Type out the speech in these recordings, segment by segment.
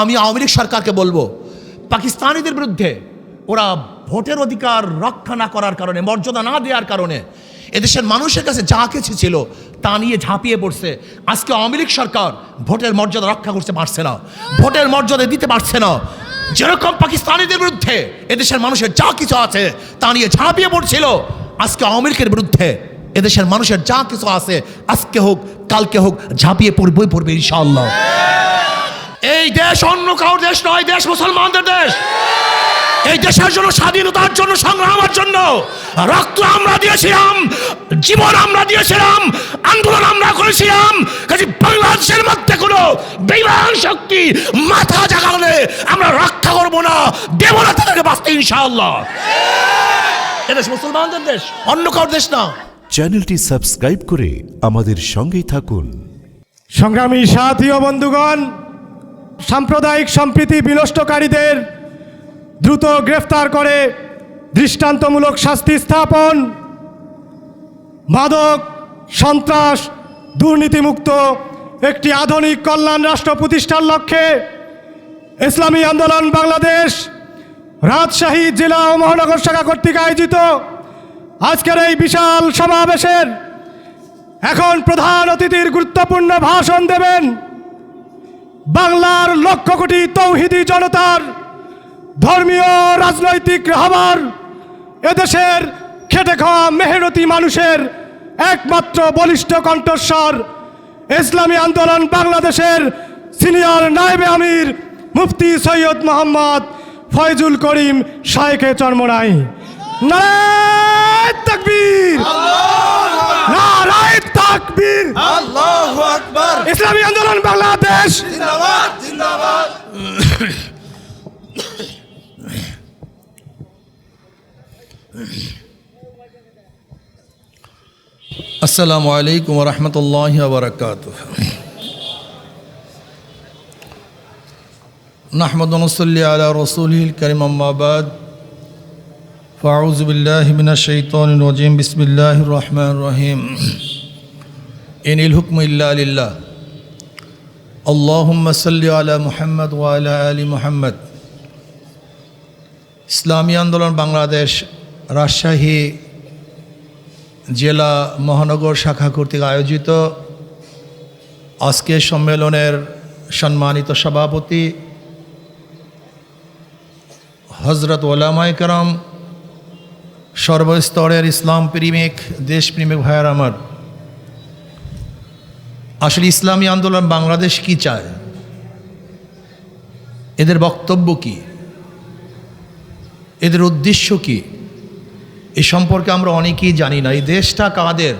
আমি আওয়ামী লীগ সরকারকে বলব, পাকিস্তানিদের বিরুদ্ধে ওরা ভোটের অধিকার রক্ষা না করার কারণে, মর্যাদা না দেওয়ার কারণে এদেশের মানুষের কাছে যা কিছু ছিল তা নিয়ে ঝাঁপিয়ে পড়ছে। আজকে আওয়ামী লীগ সরকার ভোটের মর্যাদা রক্ষা করতে পারছে না, ভোটের মর্যাদা দিতে পারছে না। যেরকম পাকিস্তানিদের বিরুদ্ধে এদেশের মানুষের যা কিছু আছে তা নিয়ে ঝাঁপিয়ে পড়ছিল, আজকে আওয়ামী লীগের বিরুদ্ধে এদেশের মানুষের যা কিছু আছে, আজকে হোক, কালকে হোক, ঝাঁপিয়ে পড়বই পড়বে ইনশাআল্লাহ। এই দেশ অন্য কারোর দেশ নয় দেশ মুসলমানদের দেশ। এই দেশের জন্য স্বাধীনতার জন্য সংগ্রামের জন্য রক্ত আমরা দিয়েছিলাম জীবন আমরা দিয়েছিলাম আন্দোলন আমরা করেছিলাম। কাজে বাংলাদেশের মধ্যে কোনো বেইমান শক্তি মাথা জাগালে আমরা রক্ষা করব না দেব না তাদেরকে বাঁচতে ইনশাআল্লাহ। এদেশ মুসলমানদের দেশ অন্য কারোর দেশ না। চ্যানেলটি সাবস্ক্রাইব করে আমাদের সঙ্গেই থাকুন। সংগ্রামী সাথী ও বন্ধুগণ সাম্প্রদায়িক সম্প্রীতি বিনষ্টকারীদের দ্রুত গ্রেফতার করে দৃষ্টান্তমূলক শাস্তি স্থাপন, মাদক, সন্ত্রাস, দুর্নীতিমুক্ত একটি আধুনিক কল্যাণ রাষ্ট্র প্রতিষ্ঠার লক্ষ্যে ইসলামী আন্দোলন বাংলাদেশ রাজশাহী জেলা ও মহানগর শাখা কর্তৃক আয়োজিত আজকের এই বিশাল সমাবেশের এখন প্রধান অতিথির গুরুত্বপূর্ণ ভাষণ দেবেন বাংলার লক্ষ কোটি তৌহিদি জনতার ধর্মীয়, রাজনৈতিক রাহবার এদেশের খেটে খাওয়া মেহনতি মানুষের একমাত্র বলিষ্ঠ কণ্ঠস্বর ইসলামী আন্দোলন বাংলাদেশের সিনিয়র নায়েবে আমির মুফতি সৈয়দ মোহাম্মদ ফয়জুল করিম শায়েখে চরমনাই। নারায় তাকবীর! নারায় তাকবীর আল্লাহু আকবার। ইসলামী আন্দোলন বাংলাদেশ। জিন্দাবাদ জিন্দাবাদ। আসসালামু আলাইকুম রহমতুল্লাহ বরকাত নাহমদ নসল্লি আলা রসুল করিম আম্মাবাদ ফাউজ বিল্লাহ মিনা শৈতন রজিম। বিসমিল্লাহ রহমান রহিম। ইনিল হুকম ইল্লা আলিল্লাহ আল্লাহুম্মা সাল্লি আলা মুহাম্মদ ওয়া আলা আলি মুহাম্মদ ইসলামী আন্দোলন বাংলাদেশ রাজশাহী জেলা মহানগর শাখা কর্তৃক আয়োজিত আজকের সম্মেলনের সম্মানিত সভাপতি হজরত ওলামাই কারাম, সর্বস্তরের ইসলাম প্রেমিক, দেশপ্রেমিক ভাইয়ার আমার। আসলে ইসলামী আন্দোলন বাংলাদেশ কি চায়? এদের বক্তব্য কি? এদের উদ্দেশ্য কি? এ সম্পর্কে আমরা অনেকেই জানি না। এই দেশটা কাদের?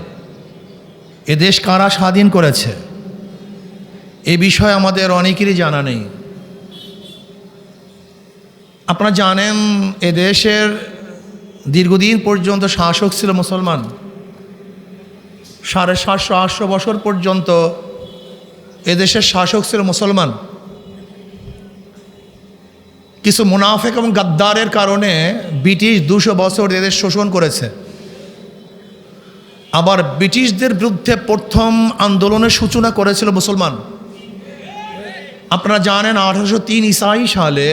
এ দেশ কারা স্বাধীন করেছে? এ বিষয়ে আমাদের অনেকেরই জানা নেই। আপনারা জানেন, এ দেশের দীর্ঘদিন পর্যন্ত শাসক ছিল মুসলমান। সাড়ে সাতশো, আটশো বছর পর্যন্ত এদেশের শাসক ছিল মুসলমান। কিছু মুনাফেক এবং গাদ্দারের কারণে ব্রিটিশ দুশো বছর এদের শোষণ করেছে। আবার ব্রিটিশদের বিরুদ্ধে প্রথম আন্দোলনের সূচনা করেছিল মুসলমান। আপনারা জানেন আঠারোশো তিন ইসাই সালে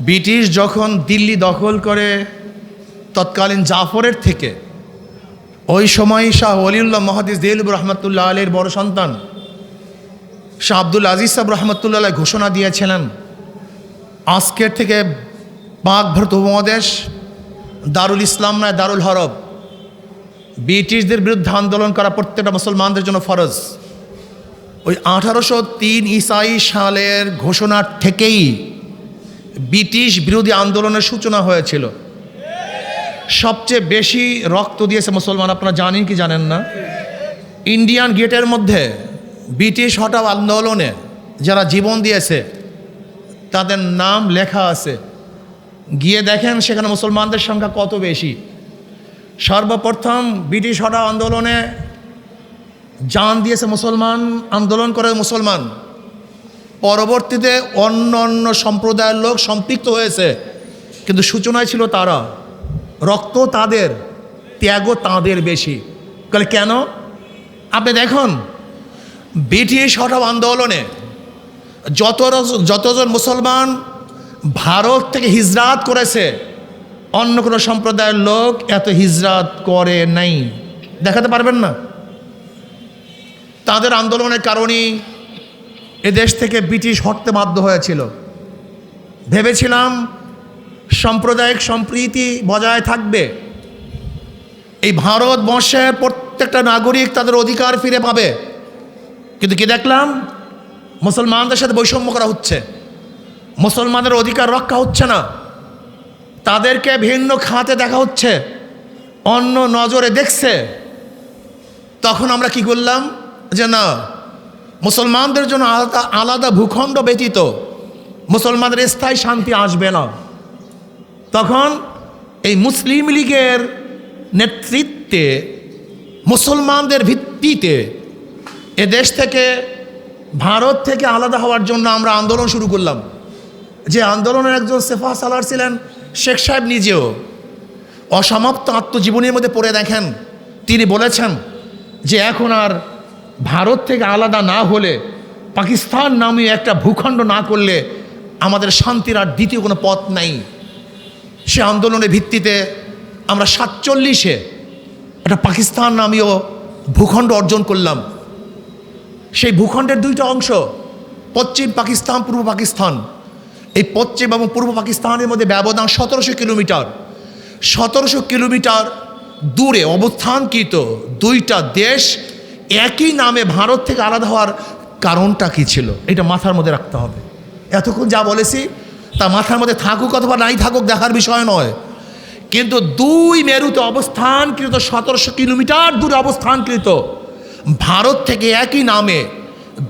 ব্রিটিশ যখন দিল্লি দখল করে তৎকালীন জাফরের থেকে ওই সময় শাহ অলিউল্লাহ মহাদিস দেলুব রহমতুল্লাহ আলীর বড় সন্তান শাহ আব্দুল আজিজ সাহেব রহমতুল্লাহ ঘোষণা দিয়েছিলেন, আজকের থেকে পাক ভারত উপমহাদেশ দারুল ইসলাম নয়, দারুল হরব। ব্রিটিশদের বিরুদ্ধে আন্দোলন করা প্রত্যেকটা মুসলমানদের জন্য ফরজ। ওই আঠারোশো তিন ইসাই সালের ঘোষণার থেকেই ব্রিটিশ বিরোধী আন্দোলনের সূচনা হয়েছিল। সবচেয়ে বেশি রক্ত দিয়েছে মুসলমান, আপনারা জানেন কি জানেন না? ইন্ডিয়ান গেটের মধ্যে ব্রিটিশ হটাও আন্দোলনে যারা জীবন দিয়েছে, তাদের নাম লেখা আছে। গিয়ে দেখেন সেখানে মুসলমানদের সংখ্যা কত বেশি। সর্বপ্রথম ব্রিটিশ হটাও আন্দোলনে জান দিয়েছে মুসলমান, আন্দোলন করে মুসলমান। পরবর্তীতে অন্য অন্য সম্প্রদায়ের লোক সম্পৃক্ত হয়েছে, কিন্তু সূচনায় ছিল তারা। রক্ত তাদের, ত্যাগও তাদের বেশি। তাহলে কেন? আপনি দেখুন, ব্রিটিশ হঠাৎ আন্দোলনে যত যতজন মুসলমান ভারত থেকে হিজরাত করেছে, অন্য কোনো সম্প্রদায়ের লোক এত হিজরাত করে নাই। দেখাতে পারবেন না? তাদের আন্দোলনের কারণেই এ দেশ থেকে ব্রিটিশ হটতে বাধ্য হয়েছিল। ভেবেছিলাম সাম্প্রদায়িক সম্প্রীতি বজায় থাকবে। এই ভারতবর্ষের প্রত্যেকটা নাগরিক তাদের অধিকার ফিরে পাবে। কিন্তু কি দেখলাম? মুসলমানদের সাথে বৈষম্য করা হচ্ছে। মুসলমানদের অধিকার রক্ষা হচ্ছে না। তাদেরকে ভিন্ন খাতে দেখা হচ্ছে। অন্য নজরে দেখছে। তখন আমরা কি করলাম? যে না, মুসলমানদের জন্য আলাদা আলাদা ভূখণ্ড ব্যতীত মুসলমানদের স্থায়ী শান্তি আসবে না। তখন এই মুসলিম লীগের নেতৃত্বে মুসলমানদের ভিত্তিতে এ দেশ থেকে ভারত থেকে আলাদা হওয়ার জন্য আমরা আন্দোলন শুরু করলাম। যে আন্দোলনের একজন সেফা সালার ছিলেন শেখ সাহেব নিজেও। অসমাপ্ত আত্মজীবনীর মধ্যে পড়ে দেখেন। তিনি বলেছেন যে এখন আর ভারত থেকে আলাদা না হলে, পাকিস্তান নামে একটা ভূখণ্ড না করলে আমাদের শান্তির আর দ্বিতীয় কোনো পথ নাই। সে আন্দোলনের ভিত্তিতে আমরা সাতচল্লিশে একটা পাকিস্তান নামীয় ভূখণ্ড অর্জন করলাম। সেই ভূখণ্ডের দুইটা অংশ, পশ্চিম পাকিস্তান, পূর্ব পাকিস্তান। এই পশ্চিম এবং পূর্ব পাকিস্তানের মধ্যে ব্যবধান সতেরোশো কিলোমিটার। সতেরোশো কিলোমিটার দূরে অবস্থানকৃত দুইটা দেশ একই নামে ভারত থেকে আলাদা হওয়ার কারণটা কী ছিল? এটা মাথার মধ্যে রাখতে হবে। এতক্ষণ যা বলেছি তা মাথার মধ্যে থাকুক অথবা নাই থাকুক, দেখার বিষয় নয়। কিন্তু দুই মেরুতে অবস্থানকৃত সতেরোশো কিলোমিটার দূরে অবস্থানকৃত। ভারত থেকে একই নামে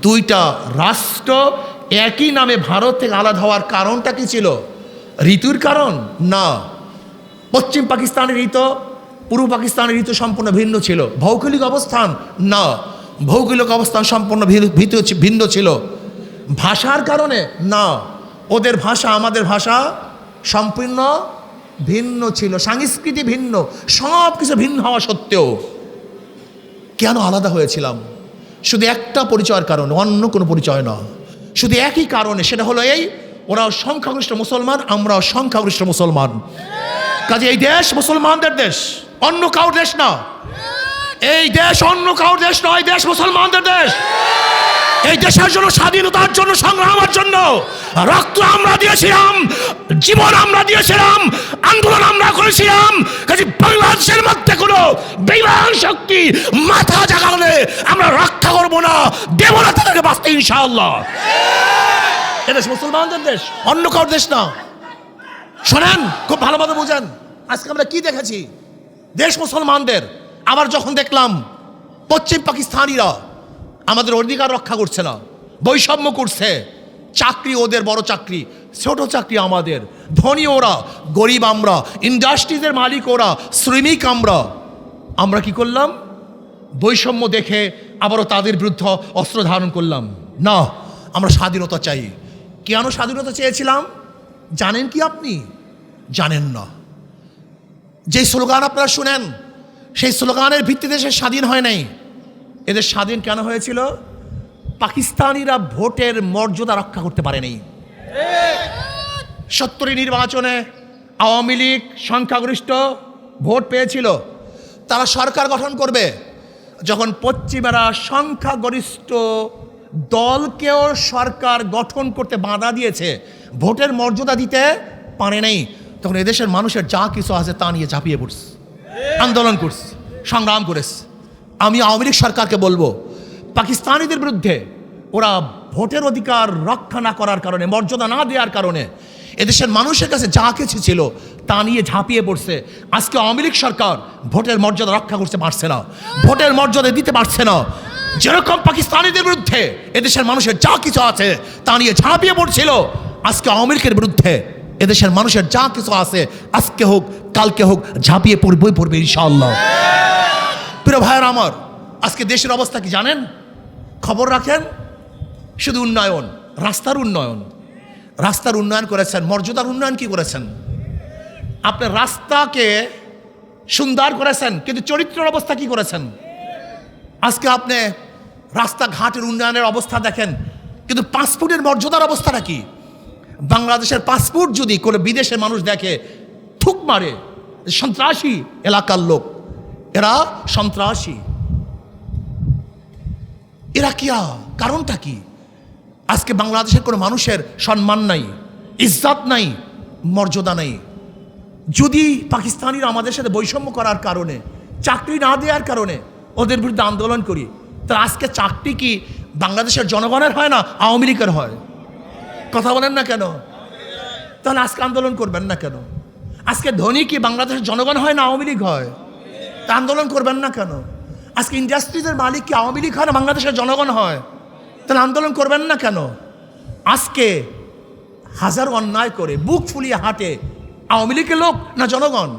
দুইটা রাষ্ট্র একই নামে ভারত থেকে আলাদা হওয়ার কারণটা কি ছিল? ঋতুর কারণ? না। পশ্চিম পাকিস্তানের ঋতু, পূর্ব পাকিস্তানের ঋতু সম্পূর্ণ ভিন্ন ছিল। ভৌগোলিক অবস্থান? না। ভৌগোলিক অবস্থান সম্পূর্ণ ভিন্ন ছিল। ভাষার কারণে? না। ওদের ভাষা আমাদের ভাষা সম্পূর্ণ ভিন্ন ছিল, সংস্কৃতি ভিন্ন সব কিছু ভিন্ন হওয়া সত্ত্বেও কেন আলাদা হয়েছিলাম? শুধু একটা পরিচয়ের কারণে, অন্য কোনো পরিচয় না। শুধু একই কারণে, সেটা হলো এই, ওরাও সংখ্যাগরিষ্ঠ মুসলমান, আমরাও সংখ্যাগরিষ্ঠ মুসলমান। কাজে এই দেশ মুসলমানদের দেশ, অন্য কাউর দেশ না। এই দেশ অন্য কাউর দেশ নয় দেশ মুসলমানদের দেশ। এই দেশের জন্য স্বাধীনতার জন্য, সংগ্রামের জন্য রক্ত আমরা দিয়েছিলাম, জীবন আমরা দিয়েছিলাম, আন্দোলন আমরা করেছিলাম, কাজে বাংলাদেশের মধ্যে কোনো বেইমান শক্তি মাথা জাগালে আমরা রক্ষা করব না, দেব না তাদেরকে বাঁচতে ইনশাআল্লাহ। এদেশ মুসলমানদের দেশ, অন্য কারোর দেশ না। শোনেন, খুব ভালোভাবে বুঝেন, আজকে আমরা কি দেখেছি? দেশ মুসলমানদের, আবার যখন দেখলাম পশ্চিম পাকিস্তানিরা আমাদের অধিকার রক্ষা করছে না, বৈষম্য করছে। চাকরি ওদের বড় চাকরি, ছোট চাকরি আমাদের। ধনী ওরা, গরিব আমরা ইন্ডাস্ট্রিজের মালিক ওরা, শ্রমিক আমরা। আমরা কি করলাম? বৈষম্য দেখে আবারও তাদের বিরুদ্ধে অস্ত্র ধারণ করলাম। না, আমরা স্বাধীনতা চাই। কেন স্বাধীনতা চেয়েছিলাম? জানেন কি আপনি? জানেন না। যে স্লোগান আপনারা শুনেন, সেই স্লোগানের ভিত্তিতে সে স্বাধীন হয় নাই। এদের স্বাধীন কেন হয়েছিল? পাকিস্তানিরা ভোটের মর্যাদা রক্ষা করতে পারেনি। সত্তরের নির্বাচনে আওয়ামী লীগ সংখ্যাগরিষ্ঠ ভোট পেয়েছিল। তারা সরকার গঠন করবে। যখন পশ্চিমারা সংখ্যাগরিষ্ঠ দলকেও সরকার গঠন করতে বাধা দিয়েছে, ভোটের মর্যাদা দিতে পারে নাই, তখন এদেশের মানুষের যা কিছু আছে তা নিয়ে ঝাঁপিয়ে পড়ছে। আন্দোলন করছে, সংগ্রাম করেছে। আমি আওয়ামী লীগ সরকারকে বলব, পাকিস্তানিদের বিরুদ্ধে ওরা ভোটের অধিকার রক্ষা না করার কারণে, মর্যাদা না দেওয়ার কারণে এদেশের মানুষের কাছে যা কিছু ছিল তা নিয়ে ঝাঁপিয়ে পড়ছে। আজকে আওয়ামী লীগ সরকার ভোটের মর্যাদা রক্ষা করতে পারছে না, ভোটের মর্যাদা দিতে পারছে না। যেরকম পাকিস্তানিদের বিরুদ্ধে এদেশের মানুষের যা কিছু আছে তা নিয়ে ঝাঁপিয়ে পড়ছিল, আজকে আওয়ামী লীগের বিরুদ্ধে এদেশের মানুষের যা কিছু আছে, আজকে হোক, কালকে হোক, ঝাঁপিয়ে পড়বই পড়বে ইনশাআল্লাহ। প্রিয় ভাইয়ের আমার, আজকে দেশের অবস্থা কি জানেন? খবর রাখেন, শুধু উন্নয়ন, রাস্তার উন্নয়ন। রাস্তার উন্নয়ন করেছেন, মর্যাদার উন্নয়ন কি করেছেন? আপনার রাস্তাকে সুন্দর করেছেন, কিন্তু চরিত্রের অবস্থা কি করেছেন? আজকে আপনি রাস্তাঘাটের উন্নয়নের অবস্থা দেখেন, কিন্তু পাসপোর্টের মর্যাদার অবস্থাটা কি? বাংলাদেশের পাসপোর্ট যদি কোনো বিদেশের মানুষ দেখে থুক মারে, সন্ত্রাসী এলাকার লোক এরা সন্ত্রাসী। এরা কিয়া কারণটা কি? আজকে বাংলাদেশের কোনো মানুষের সম্মান নাই, ইজ্জাত নাই, মর্যাদা নাই। যদি পাকিস্তানিরা আমাদের সাথে বৈষম্য করার কারণে, চাকরি না দেওয়ার কারণে ওদের বিরুদ্ধে আন্দোলন করি তা আজকে চাকরি কি বাংলাদেশের জনগণের হয় না আওয়ামী লীগের হয়? কথা বলেন না কেন? তাহলে আজকে আন্দোলন করবেন না কেন? আজকে ধনী কি বাংলাদেশের জনগণ হয় না আওয়ামী লীগ হয়? তা আন্দোলন করবেন না কেন? আজকে ইন্ডাস্ট্রিজের মালিক কি আওয়ামী লীগ হয় না বাংলাদেশের জনগণ হয়? তাহলে আন্দোলন করবেন না কেন? আজকে হাজার অন্যায় করে বুক ফুলিয়ে হাঁটে আওয়ামী লীগের লোক না জনগণ?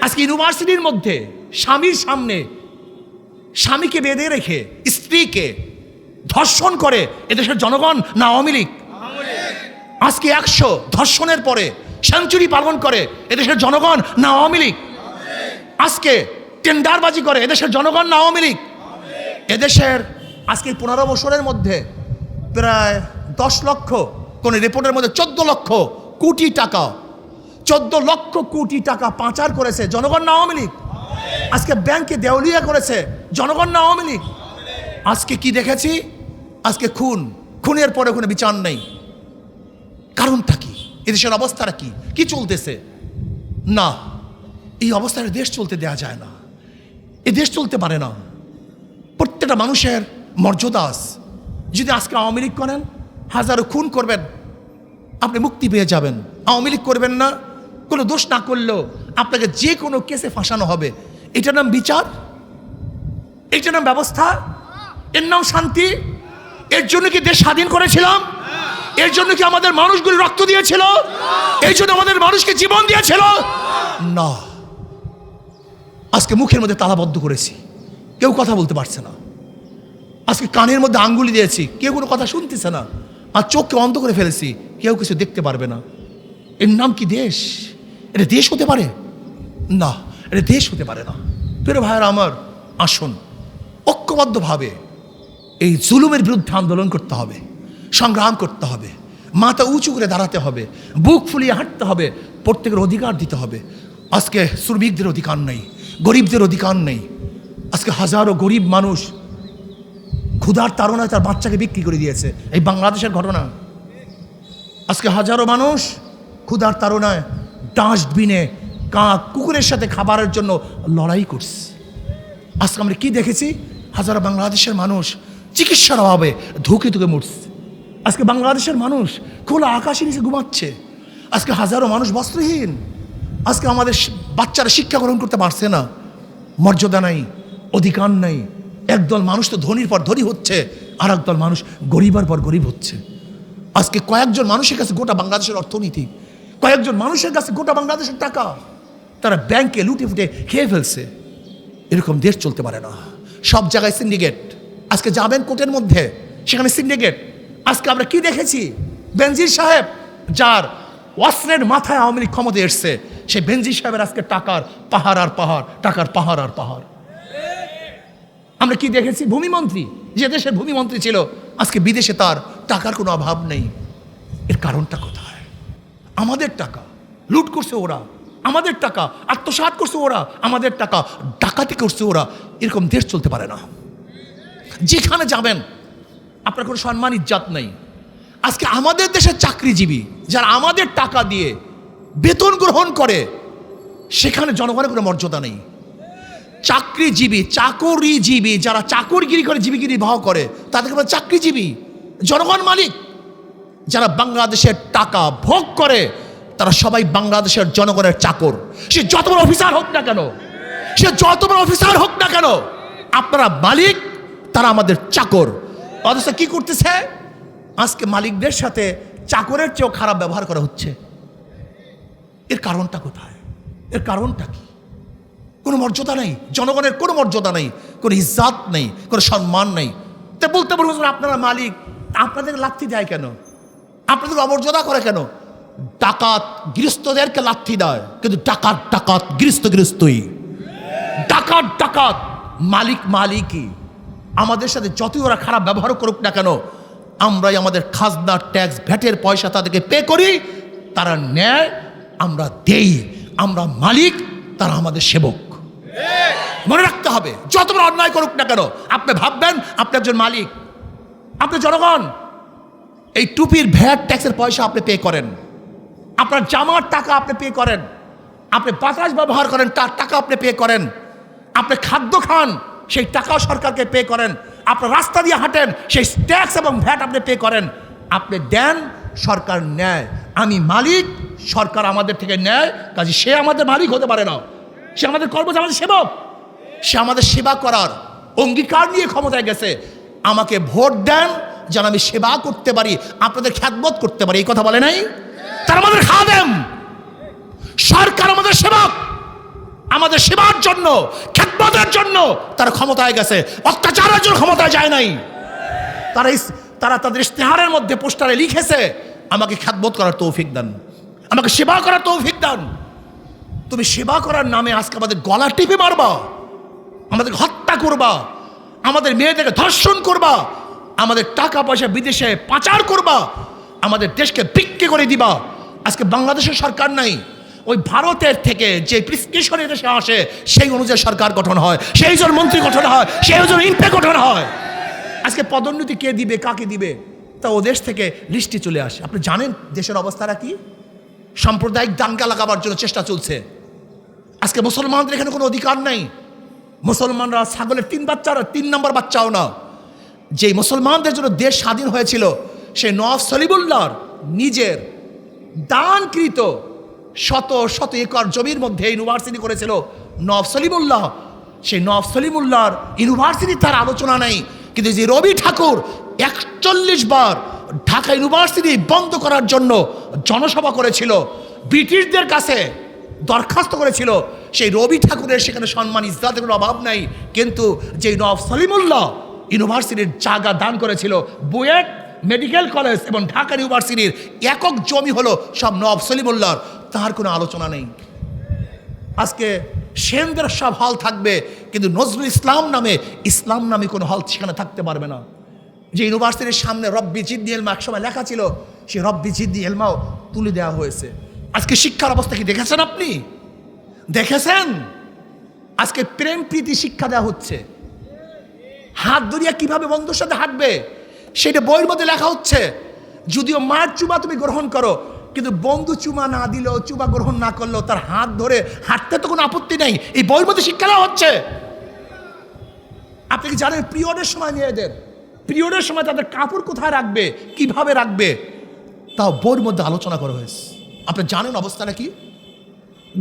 আজকে ইউনিভার্সিটির মধ্যে স্বামীর সামনে স্বামীকে বেঁধে রেখে স্ত্রীকে ধর্ষণ করে এদেশের জনগণ না আওয়ামী লীগ? আজকে একশো ধর্ষণের পরে সেঞ্চুরি পালন করে এদেশের জনগণ না আওয়ামী লীগ? আজকে টেন্ডারবাজি করে এদেশের জনগণ না আওয়ামী লীগ? এদেশের আজকে পনেরো বছরের মধ্যে প্রায় দশ লক্ষ, কোন রিপোর্টের মধ্যে চোদ্দ লক্ষ কোটি টাকা, চোদ্দ লক্ষ কোটি টাকা পাচার করেছে জনগণ না আওয়ামী লীগ। আজকে ব্যাংকে দেউলিয়া করেছে জনগণ না আওয়ামী লীগ। আজকে কি দেখেছি? আজকে খুন। খুনের পরে কোনো বিচার নেই। কারণটা কি? এদেশের অবস্থাটা কি? কি চলতেছে? না। এই অবস্থায় দেশ চলতে দেয়া যায় না। এ দেশ চলতে পারে না। প্রত্যেকটা মানুষের মর্যাদা। যদি আজকে আওয়ামী লীগ করেন, হাজারো খুন করবেন, আপনি মুক্তি পেয়ে যাবেন। আওয়ামী লীগ করবেন না, কোনো দোষ না করলেও আপনাকে যে কোনো কেসে ফাঁসানো হবে। এটার নাম বিচার, এটার নাম ব্যবস্থা, এর নাম শান্তি। এর জন্য কি দেশ স্বাধীন করেছিলাম? এর জন্য কি আমাদের মানুষগুলি রক্ত দিয়েছিল? এই জন্য আমাদের মানুষকে জীবন দিয়েছিল? না। আজকে মুখের মধ্যে তালাবদ্ধ করেছি। কেউ কথা বলতে পারছে না। আজকে কানের মধ্যে আঙ্গুলি দিয়েছি। কেউ কোনো কথা শুনতেছে না। আর চোখকে অন্ধ করে ফেলেছি। কেউ কিছু দেখতে পারবে না। এর নাম কি দেশ? এটা দেশ হতে পারে? না, এটা দেশ হতে পারে না। প্রিয় ভাইয়ের আমার, আসুন, ঐক্যবদ্ধভাবে এই জুলুমের বিরুদ্ধে আন্দোলন করতে হবে। সংগ্রাম করতে হবে। মাথা উঁচু করে দাঁড়াতে হবে। বুক ফুলিয়ে হাঁটতে হবে। প্রত্যেকের অধিকার দিতে হবে। আজকে শ্রমিকদের অধিকার নেই। গরিবদের অধিকার নেই। আজকে হাজারো গরিব মানুষ ক্ষুধার তাড়নায় তার বাচ্চাকে বিক্রি করে দিয়েছে। এই বাংলাদেশের ঘটনা। আজকে হাজারো মানুষ ক্ষুধার তাড়নায় ডাস্টবিনে কাক কুকুরের সাথে খাবারের জন্য লড়াই করছে। আজকে আমরা কি দেখেছি? হাজারো বাংলাদেশের মানুষ চিকিৎসার অভাবে ধুকে ধুকে মরছে। আজকে বাংলাদেশের মানুষ খোলা আকাশের নিচে ঘুমাচ্ছে। আজকে হাজারো মানুষ বস্ত্রহীন। আজকে আমাদের বাচ্চারা শিক্ষা গ্রহণ করতে পারছে না। মর্যাদা নাই, অধিকার নাই। একদল মানুষ তো ধনীর পর ধনী হচ্ছে আর একদল মানুষ গরিবার পর গরিব হচ্ছে। আজকে কয়েকজন মানুষের কাছে গোটা বাংলাদেশের অর্থনীতি, কয়েকজন মানুষের কাছে গোটা বাংলাদেশের টাকা, তারা ব্যাংকে লুটে ফুটে খেয়ে ফেলছে। এরকম দেশ চলতে পারে না। সব জায়গায় সিন্ডিকেট আজকে যাবেন কোর্টের মধ্যে, সেখানে সিন্ডিকেট আজকে আমরা কি দেখেছি? বেনজির সাহেব, যার ওয়াসনের মাথায় আওয়ামী লীগ ক্ষমতা এসছে সে বেনজির সাহেবের আজকে টাকার পাহাড় আর পাহাড়, টাকার পাহাড় আর পাহাড়। আমরা কি দেখেছি? ভূমিমন্ত্রী, যে দেশের ভূমিমন্ত্রী ছিল, আজকে বিদেশে তার টাকার কোনো অভাব নেই। এর কারণটা কোথায়? আমাদের টাকা, লুট করছে ওরা। আমাদের টাকা, আত্মসাৎ করছে ওরা। আমাদের টাকা, ডাকাতি করছে ওরা। এরকম দেশ চলতে পারে না। যেখানে যাবেন, আপনার কোনো সম্মান, ইজ্জাত নেই। আজকে আমাদের দেশের চাকরিজীবী যারা আমাদের টাকা দিয়ে বেতন গ্রহণ করে, সেখানে জনগণের কোনো মর্যাদা নেই। চাকরিজীবী চাকরিজীবী যারা চাকরগিরি করে জীবিকা নির্বাহ করে তাদেরকে বলে চাকরিজীবী, জনগণ মালিক। যারা বাংলাদেশের টাকা ভোগ করে, তারা সবাই বাংলাদেশের জনগণের চাকর। সে যত বড় অফিসার হোক না কেন, সে যত বড় অফিসার হোক না কেন, আপনারা মালিক, তারা আমাদের চাকর। অথচ কি করতেছে? আজকে মালিকদের সাথে চাকরের চেয়েও খারাপ ব্যবহার করা হচ্ছে। এর কারণটা কোথায়? এর কারণটা কি? কোনো মর্যাদা নেই। জনগণের কোনো মর্যাদা নেই। কোনো ইজ্জাত নেই। কোনো সম্মান নেই। তা বলতে বলব আপনারা মালিক, আপনাদের লাথি দেয় কেন? আপনাদের অমর্যাদা করে কেন? ডাকাত গৃহস্থদেরকে লাথি দেয়। কিন্তু ডাকাত ডাকাত, গৃহস্থ, গৃহস্থই। ডাকাত ডাকাত, মালিক, মালিকই। আমাদের সাথে যতই ওরা খারাপ ব্যবহার করুক না কেন আমরাই আমাদের খাজনা ট্যাক্স ভ্যাটের পয়সা তাদেরকে পে করি, তারা নেয় আমরা দেই, আমরা মালিক, তারা আমাদের সেবক। মনে রাখতে হবে, যত বড় অন্যায় করুক না কেন, আপনি ভাববেন, আপনি একজন মালিক, আপনি জনগণ। এই টুপির ভ্যাট ট্যাক্সের পয়সা আপনি পে করেন, আপনার জামার টাকা আপনি পে করেন, আপনি বাতাস ব্যবহার করেন, তার টাকা আপনি পে করেন, আপনি খাদ্য খান, সেই টাকাও সরকারকে পে করেন আপনার রাস্তা দিয়ে হাঁটেন, সেই ট্যাক্স এবং ভ্যাট আপনি পে করেন। আপনি দেন, সরকার নেয়। আমি মালিক, সরকার আমাদের থেকে নেয়, কাজে সে আমাদের মালিক হতে পারে না। সে আমাদের কর্মচারী, আমাদের সেবক। সে আমাদের সেবা করার অঙ্গীকার নিয়ে ক্ষমতায় গেছে। আমাকে ভোট দেন, যেন আমি সেবা করতে পারি, আপনাদের খ্যাতবোধ করতে পারি। এই কথা বলে নাই? তারা আমাদের খাদেম। সরকার আমাদের সেবক। আমাদের সেবার জন্য খ্যাতবোধের জন্য তারা ক্ষমতায় গেছে। অত্যাচারের জন্য ক্ষমতায় যায় নাই। তারা তারা তাদের ইস্তেহারের মধ্যে পোস্টারে লিখেছে, আমাকে খ্যাতবোধ করার তৌফিক দান। আমাকে সেবা করার তৌফিক দান। তুমি সেবা করার নামে আজকে আমাদের গলা টিপে মারবা। আমাদের হত্যা করবা। আমাদের মেয়েদেরকে ধর্ষণ করবা। আমাদের টাকা পয়সা বিদেশে পাচার করবা। আমাদের দেশকে বিক্রি করে দিবা। আজকে বাংলাদেশের সরকার নাই। ওই ভারতের থেকে যে প্রিসক্রিপশন দেশে আসে, সেই অনুযায়ী সরকার গঠন হয়, সেই জন মন্ত্রী গঠন হয়, সেই জন ইম্পে গঠন হয়। আজকে পদোন্নতি কে দিবে, কাকে দিবে? তা ও দেশ থেকে লিস্টে চলে আসে। আপনি জানেন দেশের অবস্থাটা কি? সাম্প্রদায়িক দাঙ্গা লাগাবার জন্য চেষ্টা চলছে। আজকে মুসলমানদের এখানে কোনো অধিকার নেই। মুসলমানরা ছাগলের তিন বাচ্চার, তিন নম্বর বাচ্চাও না। যে মুসলমানদের জন্য দেশ স্বাধীন হয়েছিল, সে নওয়াব সলিমুল্লাহর নিজের দানকৃত শত শত একর জমির মধ্যে ইউনিভার্সিটি করেছিল নওয়াব সলিমুল্লাহ। সেই নওয়াব সলিমুল্লাহর ইউনিভার্সিটি তার আলোচনা নেই। কিন্তু যে রবি ঠাকুর একচল্লিশ বার ঢাকা ইউনিভার্সিটি বন্ধ করার জন্য জনসভা করেছিল, ব্রিটিশদের কাছে দরখাস্ত করেছিল। সেই রবি ঠাকুরের সেখানে সম্মান ইসলাতের কোনো অভাব নাই। কিন্তু যে নব সলিমুল্লাহ ইউনিভার্সিটির জায়গা দান করেছিল, বুয়েট মেডিকেল কলেজ এবং ঢাকা ইউনিভার্সিটির একক জমি হলো সব নব সলিমুল্লাহর। তার কোনো আলোচনা নেই। আজকে সেনদের সব হল থাকবে, কিন্তু নজরুল ইসলাম নামে ইসলাম নামে কোনো হল সেখানে থাকতে পারবে না। যে ইউনিভার্সিটির সামনে রব্বি জিদ্দি এলমা একসময় লেখা ছিল, সে রব্বি জিদ্দি এলমাও তুলে দেওয়া হয়েছে। আজকে শিক্ষার অবস্থা কি দেখেছেন আপনি? দেখেছেন? আজকে প্রেম প্রীতি শিক্ষা দেওয়া হচ্ছে। হাত ধরিয়া কীভাবে বন্ধুর সাথে হাঁটবে? সেটা বইয়ের মধ্যে লেখা হচ্ছে, যদিও মার চুমা তুমি গ্রহণ করো কিন্তু বন্ধু চুমা না দিলেও চুমা গ্রহণ না করলেও তার হাত ধরে হাঁটতে তো কোনো আপত্তি নেই। এই বইয়ের মধ্যে শিক্ষা দেওয়া হচ্ছে। আপনি কি জানেন পিরিয়ডের সময় মেয়েদের? পিরিয়ডের সময় তাদের কাপড় কোথায় রাখবে? কীভাবে রাখবে? তাও বইয়ের মধ্যে আলোচনা করা হয়েছে। আপনি জানেন অবস্থাটা কি?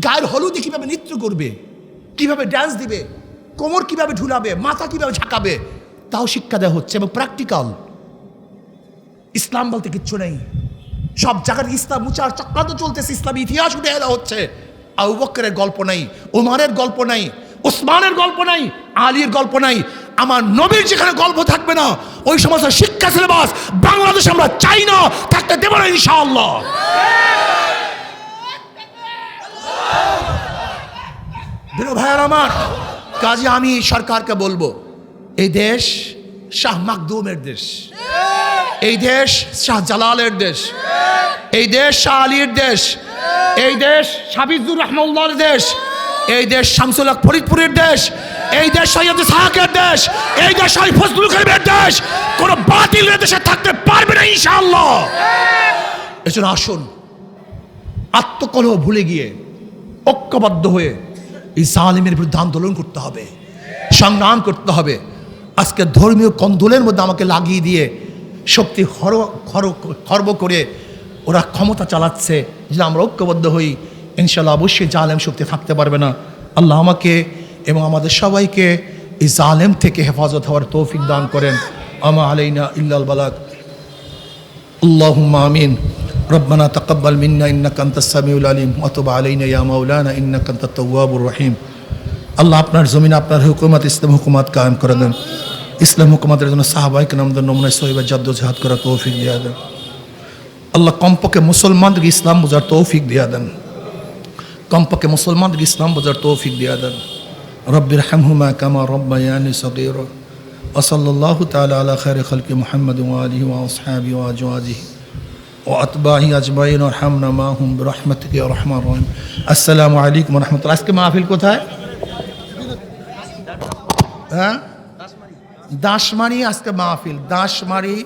গায়ের হলুদে কীভাবে নৃত্য করবে? কীভাবে ড্যান্স দিবে? কোমর কীভাবে ঢুলাবে? মাথা কীভাবে ঝাঁকাবে? তাও শিক্ষা দেওয়া হচ্ছে এবং প্র্যাকটিক্যাল ইসলাম বলতে কিচ্ছু নেই। সব জায়গার ইসলাম উচার চক্রান্ত চলতেছে, ইসলাম ইতিহাস উঠে এলা হচ্ছে। আবু গল্প নাই ওমারের গল্প নাই ওসমানের গল্প নাই, আলীর গল্প নাই। আমার নবীর যেখানে গল্প থাকবে না, ওই সমস্ত শিক্ষা সিলেবাস বাংলাদেশ আমরা চাই না, থাকতে দেবো না ইনশাআল্লাহ। ভাইয়ার আমার, কাজে আমি সরকারকে বলব, এই দেশ শাহ মাকদুমের দেশ। এই দেশ শাহ জালালের দেশ। এই দেশ শাহ আলীর দেশ। এই দেশ সাবিজুর রহমাউল্লাহর দেশ। এই দেশ শামসুল ফরিদপুরের দেশ। এই দেশ সৈয়দ সাহাকের দেশ। এই দেশ শহীদ ফজলুল করিমের দেশ। কোনো বাতিল দেশে থাকতে পারবে না ইনশাআল্লাহ। এজন্য আসুন, আত্মকলহ ভুলে গিয়ে, ঐক্যবদ্ধ হয়ে এই জালিমের বিরুদ্ধে আন্দোলন করতে হবে, সংগ্রাম করতে হবে। আজকে ধর্মীয় কন্দলের মধ্যে আমাকে লাগিয়ে দিয়ে শক্তি খর খর খর্ব করে ওরা ক্ষমতা চালাচ্ছে যদি আমরা ঐক্যবদ্ধ হই ইনশাল্লাহ অবশ্যই জালেম শক্তি থাকতে পারবে না আল্লাহ আমাকে এবং আমাদের সবাইকে এই জালেম থেকে হেফাজত হওয়ার তৌফিক দান করেন আমা আলাইনা ইল্লাল বালাক اللهم آمين ربنا تقبل منا إنك أنت السميع العليم وتب علينا يا مولانا إنك أنت التواب الرحيم আল্লাহ আপনার জমিন আপনার হুকুমত ইসলাম হুকুমত কায়েম করে দেন ইসলাম হুকুমতের জন্য সাহাবাইকে নামদের নমুনায় সহিবা জাদ্দ জাহাদ করা তৌফিক দিয়া দেন আল্লাহ কমপক্ষে মুসলমানদেরকে ইসলাম বোঝার তৌফিক দিয়া দেন কমপক্ষে মুসলমানদেরকে ইসলাম বোঝার তৌফিক দিয়া দেন রব্বির হামহুমা কামা রব্বায়ানি সগীরা وصلى الله تعالى على خير خلق محمد وآله وأصحابه وأزواجه وأتباعه أجمعين وارحمنا معهم برحمتك يا رحمن الرحيم السلام عليكم ورحمة الله আজকে মাহফিল কোথায় হ্যাঁ দাসমারি আজকে মাহফিল দাসমারি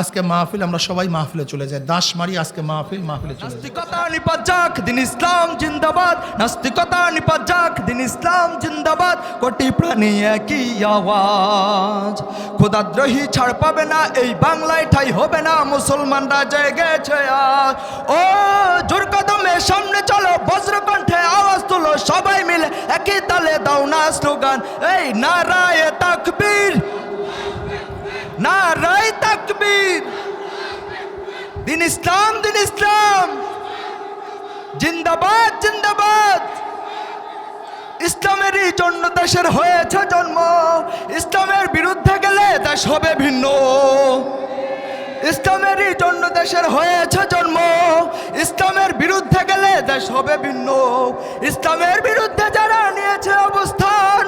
আজকে মাহফিল, আমরা সবাই মাহফিলে চলে যাই। দাসমারি আজকে মাহফিল, মাহফিলে চলে নাস্তিকতা নিপাত যাক দিন ইসলাম জিন্দাবাদ। নাস্তিকতা নিপাত যাক দিন ইসলাম জিন্দাবাদ। কোটি প্রাণী একই আওয়াজ। খোদাদ্রোহী ছাড় পাবে না, এই বাংলায় ঠাই হবে না, মুসলমানরা জেগেছে আজ। ও, জোর কদমে সামনে চলো, বজ্রকণ্ঠে আওয়াজ তুলো, সবাই মিলে একই তালে দাও না স্লোগান। এই নারায়ে তাকবীর। নারায় তাকবীর। দিন ইসলাম দিন ইসলাম। জিন্দাবাদ জিন্দাবাদ। ইসলামেরই জন্য দেশের হয়েছে জন্ম। ইসলামের বিরুদ্ধে গেলে দেশ হবে ভিন্ন। ইসলামেরই জন্য দেশের হয়েছে জন্ম। ইসলামের বিরুদ্ধে গেলে দেশ হবে ভিন্ন। ইসলামের বিরুদ্ধে যারা নিয়েছে অবস্থান,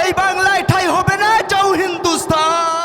এই বাংলায় ঠাই হবে না চৌ হিন্দুস্তান।